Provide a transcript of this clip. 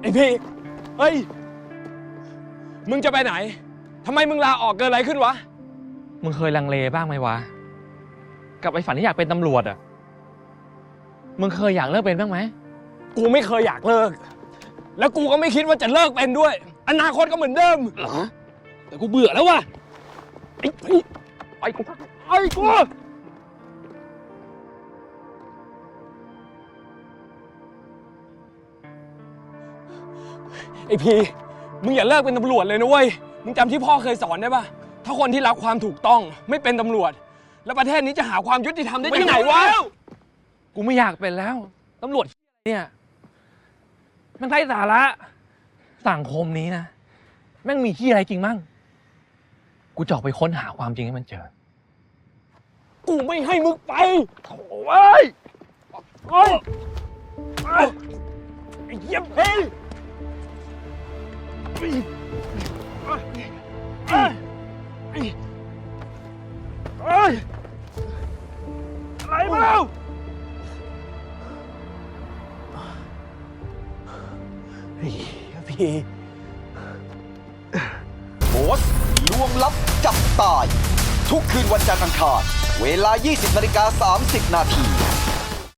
ไอพี่ เฮ้ย มึงจะไปไหน ทำไมมึงลาออกเกิดอะไรขึ้นวะ มึงเคยลังเลบ้างไหมวะ กับไอ้ฝันที่อยากเป็นตำรวจอะมึงเคยอยากเลิกเป็นบ้างไหม กูไม่เคยอยากเลิก แล้วกูก็ไม่คิดว่าจะเลิกเป็นด้วย อนาคตก็เหมือนเดิม เหรอ แต่กูเบื่อแล้วว่ะไอ้พี่ไปกูไอ้กู ไอพี่มึงอย่าเลิกเป็นตำรวจเลยนะเว้ย มึงจำที่พ่อเคยสอนได้ปะถ้าคนที่รักความถูกต้องไม่เป็นตำรวจ แล้วประเทศนี้จะหาความยุติธรรมได้ที่ไหนวะ กูไม่อยากเป็นแล้วตำรวจเนี่ย มันไร้สาระสังคมนี้นะ แม่งมีที่อะไรจริงมั่ง กูจะออกไปค้นหาความจริงให้มันเจอ กูไม่ให้มึงไปโอ้ยเฮ้ยเอ้ยไอ้เหี้ยเฮ้ยเอ้ยเอ้ย เอ้ยอะไรมาแล้วพี่โพสต์ลวงลับจับตาย ทุกคืนวันจันทร์อังคาร เวลา 20นาฬิกา30 นาที